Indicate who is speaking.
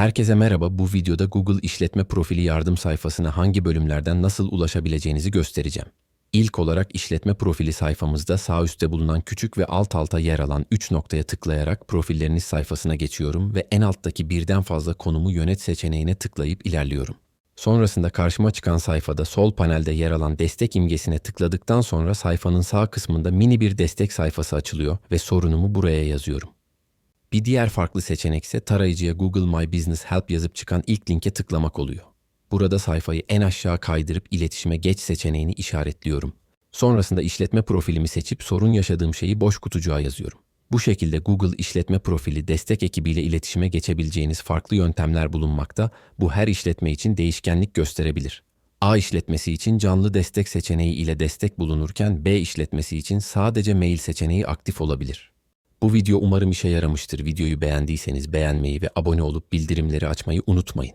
Speaker 1: Herkese merhaba. Bu videoda Google işletme profili yardım sayfasına hangi bölümlerden nasıl ulaşabileceğinizi göstereceğim. İlk olarak işletme profili sayfamızda sağ üstte bulunan küçük ve alt alta yer alan 3 noktaya tıklayarak profilleriniz sayfasına geçiyorum ve en alttaki birden fazla konumu yönet seçeneğine tıklayıp ilerliyorum. Sonrasında karşıma çıkan sayfada sol panelde yer alan destek imgesine tıkladıktan sonra sayfanın sağ kısmında mini bir destek sayfası açılıyor ve sorunumu buraya yazıyorum. Bir diğer farklı seçenek ise tarayıcıya Google My Business Help yazıp çıkan ilk linke tıklamak oluyor. Burada sayfayı en aşağı kaydırıp iletişime geç seçeneğini işaretliyorum. Sonrasında işletme profilimi seçip sorun yaşadığım şeyi boş kutucuğa yazıyorum. Bu şekilde Google işletme profili destek ekibiyle iletişime geçebileceğiniz farklı yöntemler bulunmakta. Bu her işletme için değişkenlik gösterebilir. A işletmesi için canlı destek seçeneği ile destek bulunurken B işletmesi için sadece mail seçeneği aktif olabilir. Bu video umarım işe yaramıştır. Videoyu beğendiyseniz beğenmeyi ve abone olup bildirimleri açmayı unutmayın.